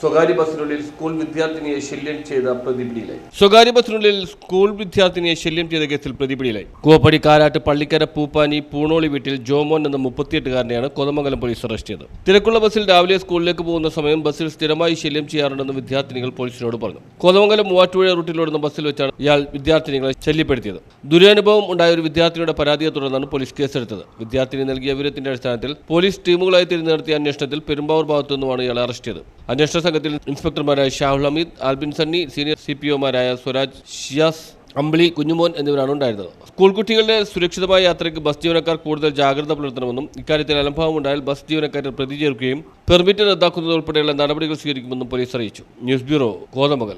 സ്വകാര്യ ബസ്സിനുള്ളിൽ സ്കൂൾ വിദ്യാർത്ഥിനിയെ ശല്യം ചെയ്ത പ്രതിപിടിയിലായി. സ്വകാര്യ ബസ്സിനുള്ളിൽ സ്കൂൾ വിദ്യാർത്ഥിനിയെ ശല്യം ചെയ്ത കേസിൽ പ്രതിപിടിയിലായി. കൂവപ്പടി കാരാട്ട് പള്ളിക്കര പൂപ്പാനി പൂണോളി വീട്ടിൽ ജോമോൻ എന്ന മുപ്പത്തിയെട്ടുകാരനെയാണ് കോതമംഗലം പോലീസ് അറസ്റ്റ് ചെയ്തത്. തിരക്കുള്ള ബസ്സിൽ രാവിലെ സ്കൂളിലേക്ക് പോകുന്ന സമയം ബസ്സിൽ സ്ഥിരമായി ശല്യം ചെയ്യാറുണ്ടെന്ന് വിദ്യാർത്ഥിനികൾ പോലീസിനോട് പറഞ്ഞു. കോതമംഗലം മൂവാറ്റുപുഴ റൂട്ടിലോടുന്ന ബസ്സിൽ വെച്ചാണ് ഇയാൾ വിദ്യാർത്ഥിനികളെ ശല്യപ്പെടുത്തിയത്. ദുരനുഭവം ഉണ്ടായ ഒരു വിദ്യാർത്ഥിനിയുടെ പരാതിയെ തുടർന്നാണ് പോലീസ് കേസെടുത്തത്. വിദ്യാർത്ഥിനി നൽകിയ വിവരത്തിന്റെ അടിസ്ഥാനത്തിൽ പോലീസ് ടീമുകളായി തിരിഞ്ഞു നടത്തിയ അന്വേഷണത്തിൽ പെരുമ്പാവൂർ ഭാഗത്തു നിന്നുമാണ് ഇയാളെ അറസ്റ്റ് ചെയ്തത്. അന്വേഷണ സംഘത്തിൽ ഇൻസ്പെക്ടർമാരായ Shahul Hameed Albin Sunny senior C P ഒമാരായ Swaraj Shiyas Ambili Kunjumon എന്നിവരാണ് ഉണ്ടായിരുന്നത്. സ്കൂൾ കുട്ടികളുടെ സുരക്ഷിതമായ യാത്രയ്ക്ക് ബസ് ജീവനക്കാർ കൂടുതൽ ജാഗ്രത പുലർത്തണമെന്നും ഇക്കാര്യത്തിൽ അലംഭാവം ഉണ്ടായാൽ ബസ് ജീവനക്കാരെ പ്രതി ചേർക്കുകയും പെർമിറ്റ് റദ്ദാക്കുന്നത് ഉൾപ്പെടെയുള്ള നടപടികൾ സ്വീകരിക്കുമെന്നും പോലീസ് അറിയിച്ചു. News bureau Kothamangalam.